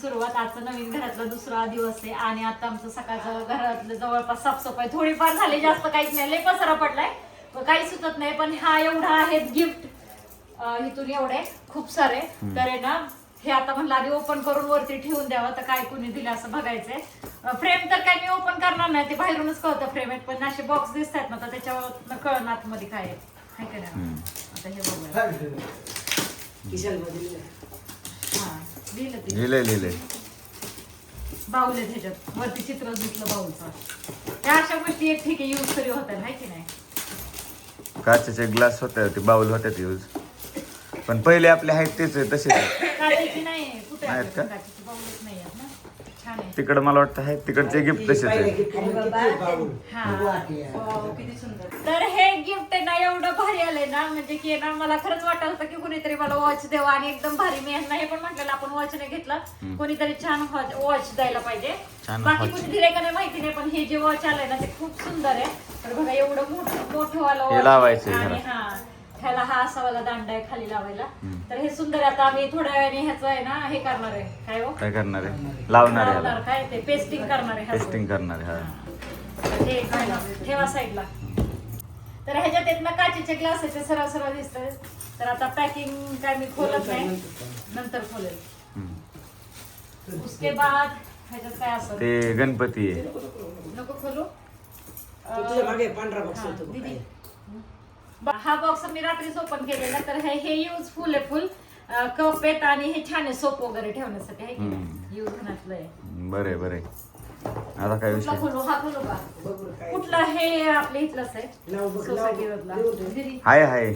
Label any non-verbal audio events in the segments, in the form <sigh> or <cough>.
सुरुवात आजचा नवीन घरातला दुसरा दिवस आहे आणि आता आमचं सकाळचं घरातलं जवळपास साफसफाई थोडीफार झाली जास्त काहीच नाही. लय पसारा पडलाय. पण काही सुचत नाही पण हा एवढा आहे गिफ्ट इथून एवढे खूप सारे. तर आहे ना हे आता म्हणलं आधी ओपन करून वरती ठेवून द्यावं तर काय कुणी दिलं असं बघायचंय. फ्रेम तर काय मी ओपन करणार नाही ते बाहेरूनच कळतं फ्रेम आहेत पण असे बॉक्स दिसतात ना तर त्याच्यावर कळणार आतमध्ये काय आहे? आता हे बघूया. दिलं ते लिहिलंय लिहिलंय. बाऊल आहे त्याच्यात वरती चित्र दिसलं बाऊलचं त्या अशा गोष्टी एक ठीक आहे यूज तरी होतात हाय की नाही? काचेचे ग्लास होते ते बाउल होते यूज पण पहिले आपले आहेत तेच आहे तसेच आहे. काचेची नाही कुठे नाहीत आपल्याकडे का? काचेची बाऊलच नाही आहेत ना. छान आहे. तिकडं मला वाटतं आहे तिकडचे गिफ्ट तसेच आहे हा. किती सुंदर. तर हे एवढं भारी आलंय ना म्हणजे की ना मला खरंच वाटलं होतं की कुणीतरी मला वॉच द्यावा आणि एकदम भारी मी यांना हे पण म्हटलेलं आपण वॉच नाही घेतलं. कोणीतरी छान वॉच द्यायला पाहिजे. छान बाकी watch. कुणी दिले का नाही माहिती नाही पण हे जे वॉच आलंय ना ते खूप सुंदर आहे. तर बघा एवढं मोठं मोठं वाला हे watch लावायचंय आणि. हा ह्याला हा असा वाला दांडा आहे खाली लावायला. तर हे सुंदर आहे. आता आम्ही थोड्या वेळाने ह्याचं आहे ना हे करणार आहे. काय हो? काय करणार आहे? लावणार आहे लावणार ह्याला काय ते? पेस्टिंग करणार आहे ह्याचं. टेस्टिंग करणार आहे हा. हे. ठेवा साईडला तर ह्याच्यात येत ना काचेचे ग्लास आहे ते सरळ सरळ दिसतंय. तर आता पॅकिंग काय मी खोलत नाही. नंतर खोलेल. उसके बाद ह्याच्यात काय असं ते गणपती आहे. नको खोलू. तुझ्या मागे पांढरा बॉक्स हा, होतो बघ. दीदी. काय. हा बॉक्स मी रात्रीच ओपन केलेला. तर हे हे युजफुल आहे फुल कप आहेत आणि हे छान आहे सोप वगैरे ठेवण्यासाठी आहे की हम्म. युज घातलंय आहे. बरे बरे आता काय कुठला विषय? हा. कुठला? हे आपल्या इथलंच आहे. हाय हाय.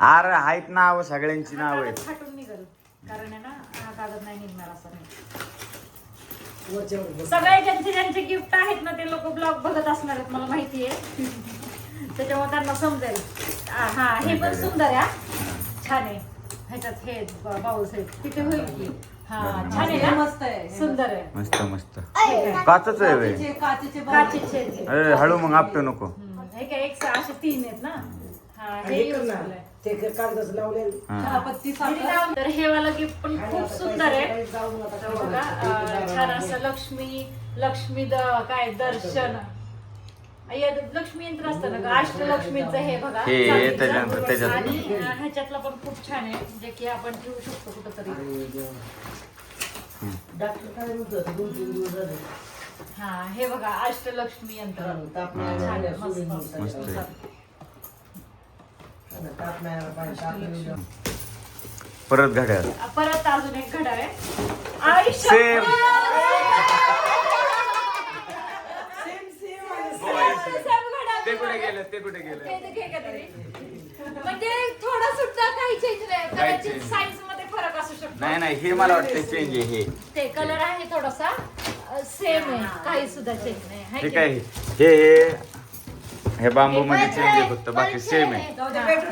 अरे आहेत नाव सगळ्यांची नाव आहेत. कागद फाटून निघल. कारण आहे ना हा कागद नाही निघणार असं नाही. वरच्यावर बघ. सगळे ज्यांचे ज्यांचे गिफ्ट आहेत ना ते लोक ब्लॉग बघत असणार आहेत मला माहिती आहे. त्याच्यामुळे त्यांना समजेल. आ, हा हे पण सुंदर आहे हा. छान आहे. ह्याच्यात हे बाउल्स आहेत तिथे होईल की? छान आहे ना? मस्त आहे. सुंदर आहे. मस्त मस्त. काचच आहे वे. काचेचे काचेचे काचेचे. आहेत हे. अरे हळू मग आपटू नको. हम्म, हे काय एक असे तीन आहेत ना? हा हे हे कर ते कागदाचं. हा. चहापत्ती साखर तर हे वाला गिफ्ट पण खूप सुंदर आहे. तर बघा अं, छान असं लक्ष्मी लक्ष्मी द काय दर्शन. लक्ष्मी यंत्र असतं ना ग, अष्टलक्ष्मीचं हे बघा. हे, हे चांदीचं. त्याच्यानंतर त्याच्यात. आणि ह्याच्यातलं पण खूप छान आहे जे की आपण ठेवू शकतो कुठंतरी. हा हे बघा अष्टलक्ष्मी यंत्र. छान मस्त. परत घड्याळ. परत अजून एक घड्याळ आहे. आयुष्य कुठे गेलं ते कुठे गेलं म्हणजे थोडा सुद्धा काही चेंज नाही. काही कदाचित change साईजमध्ये फरक असू शकतो. नाही नाही हे मला वाटतं चेंज आहे हे. ते कलर आहे थोडासा सेम आहे. काही सुद्धा चेंज नाही. हाय हे की काय नाही? हे हे हे बांबू मध्ये चेंज आहे फक्त बाकी सेम आहे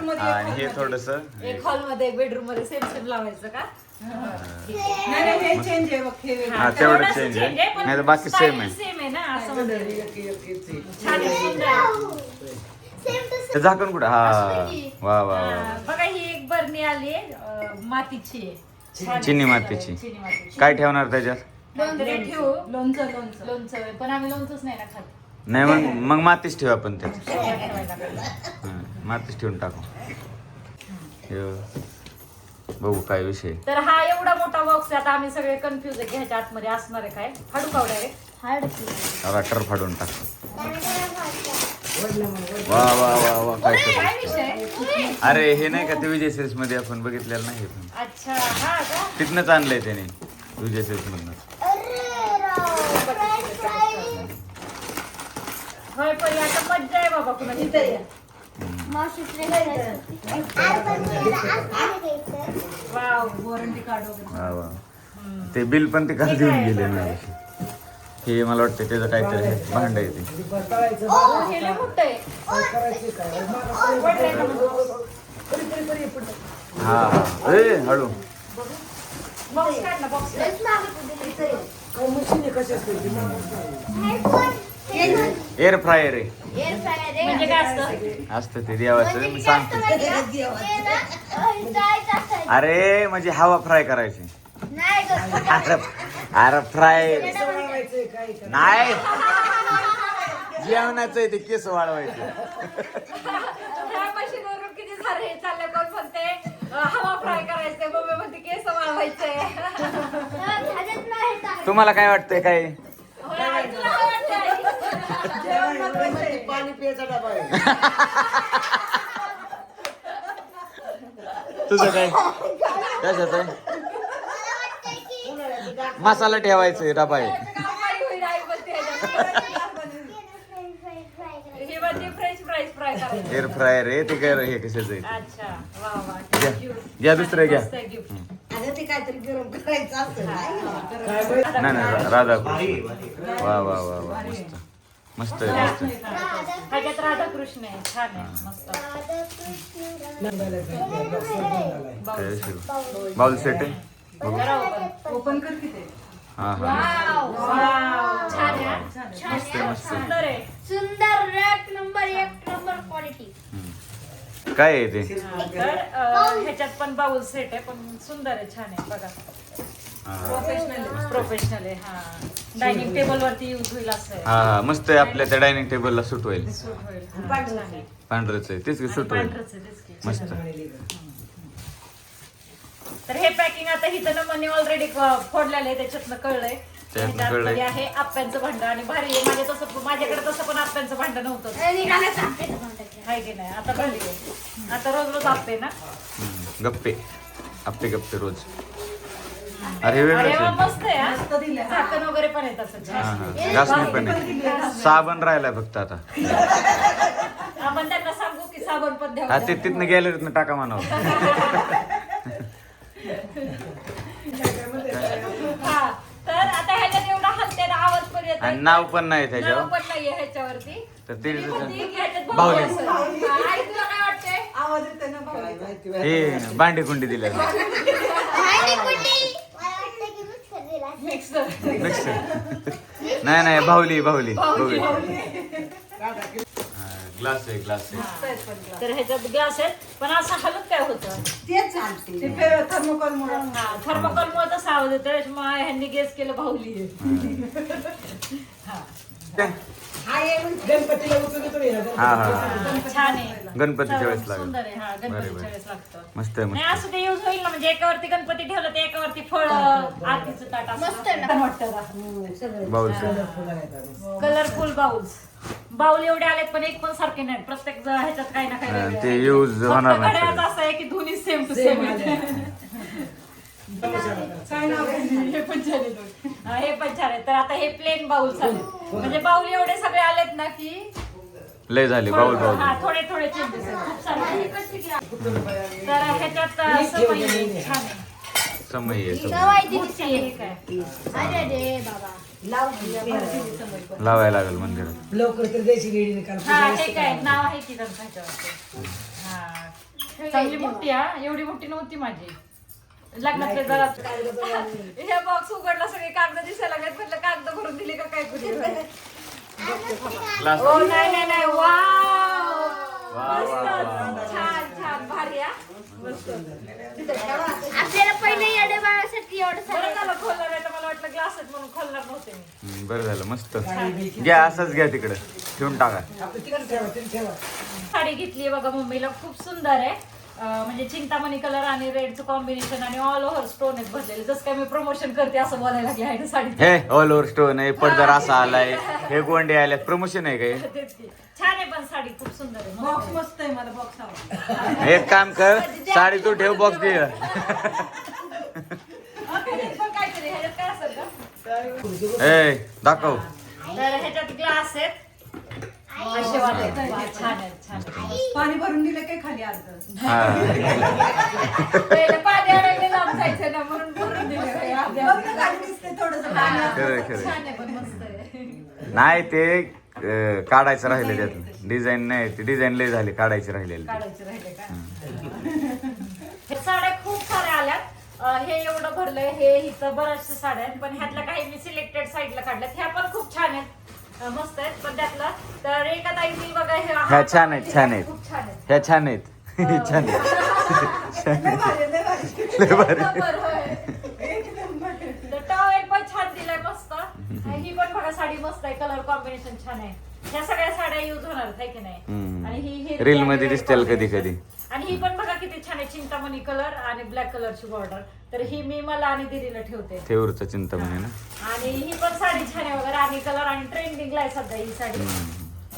मध्ये हा, आणि हे थोडस एक हॉलमध्ये एक बेडरूममध्ये सेम सेम लावायचं का नाही नाही हे चेंज आहे बघ हे वेगळं. हा, तेवढं change आहे. नाही तर बाकी आहे. सेम आहे ना असं म्हणते एक- एक- एक- एक. छान आहे, सुंदर आहे. ते झाकण कुठं हा. वा वा वा हा, बघा ही एक बरणी आली आहे मातीची आहे. छान आहे, चिनी मातीची. चिनी मातीची. काय ठेवणार त्याच्यात ठेवू लोणचं लोणचं लोणचं. पण आम्ही लोणचंच नाही ना खात नाही मग मग मातीच ठेवू आपण. हा, मातीच ठेवून टाकू. हे बघू काय विषय तर हा एवढा मोठा बॉक्स आहे आता आम्ही सगळे कन्फ्युज आहे की ह्याच्या आतमध्ये असणार आहे काय? हाडू कावडा आहे. रटर फाडून टाकतो वा वा वा वा काय काय करतो विषय अरे हे नाही का ते विजय सेल्समध्ये आपण बघितलेलं नाही हे पण? अच्छा हा का? तिथनंच आणलंय त्याने विजय सेल्स मधनं होय पण आता मज्जा आहे बाबा कुणाची. तरी वाव वॉरंटी कार्ड वगैरे. वा वा. ते बिल पण ते काल देऊन गेले नाही हे मला वाटतं त्याचं काहीतरी आहे, भांड आहे ते. हे लय मोठं आहे. हा हा. ए हळू. बॉक्स काढ ना बॉक्स काय मशीन कशी असते? एअर फ्रायर आहे. म्हणजे काय असतं? असतं ते देवाचं. मी सांगतो. अरे म्हणजे हवा फ्राय करायची. अरे अरे फ्राय काय नाही. जेवणाचं आहे ते केस वाढवायचं ह्या मशीनवरून किती सारे हे चाललंय कोण म्हणते अं, हवा फ्राय करायचंय मम्मी म्हणते केस वाळवायचंय तुम्हाला काय वाटतंय काय होय, आई, तुला काय वाटतंय आई? पाणी पियाचा डबा आहे. तुझं काय? आहे मसाला ठेवायचा डबा आहे. ही French fries fry air fryer आहे ते काय हे कशाचं आहे? घ्या. दुसरं घ्या. मस्त आहे gift. अगं ते काहीतरी गरम करायचं असतं नाही नाही रा- राधाकृष्ण. वा वा वा वा मस्त. मस्त आहे मस्त आहे. ह्याच्यात राधाकृष्ण आहे. छान आहे मस्त. काय? बाउल सेट आहे. ओपन कर की ते? हा हा. वाव, छान आहे हा. मस्त आहे मस्त आहे. सुंदर आहे. सुंदर एक नंबर एक नंबर क्वालिटी. काय आहे ते? हा, तर अं, ह्याच्यात पण बाउल सेट आहे पण सुंदर आहे छान आहे बघा. प्रोफेशनल प्रोफेशनल आहे हा. डायनिंग टेबल वरती युज होईल असं. हा हा. मस्त आहे आपल्या त्या डायनिंग टेबलला सूट होईल. हा. पांढरच आहे. तेच की आणि सूट होईल. पांढरंच आहे, तेच की. मस्त. तर हे पॅकिंग आता हिथं नंबरने ऑलरेडी फोडलेलं आहे त्याच्यातनं कळलंय. आहे आप्यांचं भांड. आणि भारी आहे माझ्या तसं माझ्याकडे तसं पण आप्यांचं भांड नव्हतं. आहे की नाही? आता भारी आहे आता रोज रोज आपे ना. गप्पे. आप्पे गप्पे रोज. अरे अरे वा, मस्त आहे हा. झाकण वगैरे पण घासणी आहे साबण राहिलाय फक्त आता. आपण त्यांना सांगू की साबण पण हा ते तिथनं गॅलरीतनं टाका म्हणावं. <laughs> हा तर आता ह्याच्यात एवढा हलते ना आवाज पण येत आणि नाव पण नाही नाव त्याच्यावर. पण नाहीये ह्याच्यावरती. तर ते ती म्हणते की ह्याच्यात बाहुली. बाहुली असेल. हा, आई तुला काय वाटतंय. आवाज येतोय ना हे भांडी कुंडी दिल्या <laughs> आणि कुठे? मला वाटतं की मीच नेक्स्ट नाही नाही बाहुली बाहुली बाहुली ग्लास आहे ग्लास आहे. तर ह्याच्यात ग्लास आहेत पण असं हलत काय होतं? तेच थर्मोकॉल मुळे. थर्मोकॉल मुळे तसं आवाज येतो त्याच्यामुळे ह्यांनी गेस केलं बाहुली आहे. हा. हा हा हा हा. छान आहे गणपतीच्या वेळेस लागेल. सुंदर आहे हा बरे, गणपतीच्या. वेळेस लागतं मस्त आहे नाही मस्त असं ते युज होईल ना म्हणजे एकावरती गणपती ठेवलं तर एकावरती फळ आरतीचं ताट मस्त आहे. वाटतं बाउल कलरफुल बाउल्स बाउल एवढे आलेत पण एक पण सारखे नाही प्रत्येक ज- ह्याच्यात काही ना काही हा, वेगळे ते आहे. use फक्त होणार नाही घड्याळाचं सगळे. असं आहे की दोन्ही सेम टू सेम काय नाव आहे? हे पण छान आहे दोन. हा, हे पण छान आहे. तर आता हे प्लेन बाउल चालू म्हणजे बाउल एवढे सगळे आलेत ना की लय झाले बाउल हा बाउल थोडे थोडे चेंजेस आहेत खूप सारे तर ह्याच्यात छान आहे. समय आहे समय. मोठी हे काय लावायला लागेल मंदिरात. लवकर तर द्यायची रेडी निकाल हा हे काय नाव आहे की त्यांचं ह्याच्यावरती? हा. चांगली मोठी हा. एवढी मोठी नव्हती माझी. लग्नातले जरा <laughs> हे बॉक्स उघडला सगळे कागद दिसायला लागले म्हटलं कागद भरून दिले का काय कुठे? <laughs> ओ नाही नाही नाही. वाव वा, वा, वा. मस्त छान छान भारी हा. आपल्याला पहिले येडे बाळासाठी एवढं बरं झालं खोलणार आहे तर मला वाटलं ग्लास आहेत म्हणून खोलणार नव्हते मी. हम्म, बरं झालं मस्त. घ्या असंच घ्या तिकडे. ठेवून टाका. साडी घेतली बघा मम्मीला. खूप सुंदर आहे. म्हणजे चिंतामणी कलर आणि रेडचं कॉम्बिनेशन आणि ऑल ओव्हर स्टोन आहेत भरलेले. जसं काय मी प्रमोशन करते असं बोलायला लागले आहे ना साडी. हे ऑल ओव्हर स्टोन आहे पडदा असा आलाय हे गोंडे आले प्रमोशन आहे काय? <laughs> तेच की. छान आहे पण साडी खूप सुंदर आहे. बॉक्स. मस्त आहे मला बॉक्स आवडला एक काम कर <laughs> साडी तू ठेव बॉक्स दे <laughs> पण काहीतरी ह्याच्यात काय असेल का? ए दाखव. तर ह्याच्यात ग्लास आहेत असे वाले आहेत. वा, छान आहेत छान आहेत. पाणी भरून दिलं काय खाली अर्ध पहिले पाणी आणायला लांब जायचं ना म्हणून भरून दिले. अर्ध्या. बघ ना खाली दिसते थोडस. पाणी खरं खरं छान आहे पण मस्त आहे. नाही ते अं, काढायचं राहिले त्यात डिझाईन नाही ते डिझाईन लय झाले काढायचे राहिलेले. ते. काढायचे राहिले का? हे साड्या खूप साऱ्या आल्यात. अं, हे एवढं भरलंय हे इथं बऱ्याचशा साड्या आहेत पण ह्यातल्या काही मी सिलेक्टेड साईडला काढल्यात. ह्या पण खूप छान आहेत. मस्त आहेत. पण त्यातलं तर एका ताईनी बघा हे ह्या छान आहेत छान आहेत. खूप छान आहेत. ह्या छान आहेत. <laughs> छान आहेत. <laughs> लय भारी, लय भारी. लय भारी नंबर होय. एक नंबर. ही पण बघा साडी मस्त आहे. कलर कॉम्बिनेशन छान आहे. ह्या सगळ्या साड्या युज होणार आहेत, है की नाही. आणि ही ही Reel मध्ये दिसतील कधी कधी. आणि ही पण बघा किती छान आहे चिंतामणी कलर आणि ब्लॅक कलरची बॉर्डर तर ही मी मला आणि दिदीला ठेवते. थेऊरचा चिंतामणी ना? आणि ही पण साडी छान आहे वगैरे आणि कलर आणि ट्रेंडिंगला आहे सध्या ही साडी.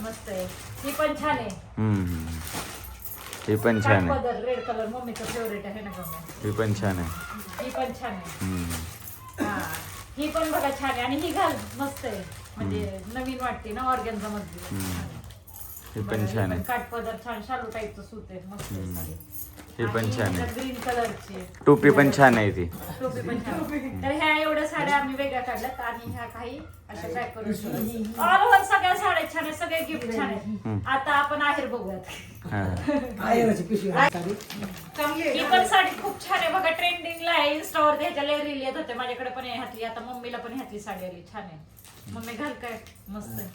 मस्त आहे. ही पण छान आहे. हम्म. हे पण छान आहे. पदर रेड कलर मम्मीचं फेवरेट आहे ना मम्मी ही पण छान आहे. ही पण छान आहे. हम्म. हा. ही पण बघा छान आहे. आणि ही घाल मस्त आहे. म्हणजे नवीन वाटते ना ऑर्गॅनचा मधली. हे पण छान आहे. काठपदर छान शालू टाईपचं सूत आहे. मस्त आहे साडी. हे पण छान आहे. ग्रीन कलरची टोपी पण छान आहे ती. टोपी पण छान. तर ह्या एवढ्या साड्या आम्ही वेगळ्या काढल्यात आणि ह्या काही अशा पॅक करून ऑल ओव्हर सगळ्या साड्या छान सगळे गिफ्ट छान आहेत. आता आपण आहेर बघूयात. हा. आयराची पिशवी आहे. साडी. चांगली ही आहे पण साडी खूप छान आहे. बघा ट्रेंडिंगला आहे. इंस्टावर ह्याच्या लय रील येत होते. माझ्याकडे पण आहे ह्यातली आता मम्मीला पण ह्यातली साडी आली. छान आहे. मम्मी घाल काय? मस्त आहे.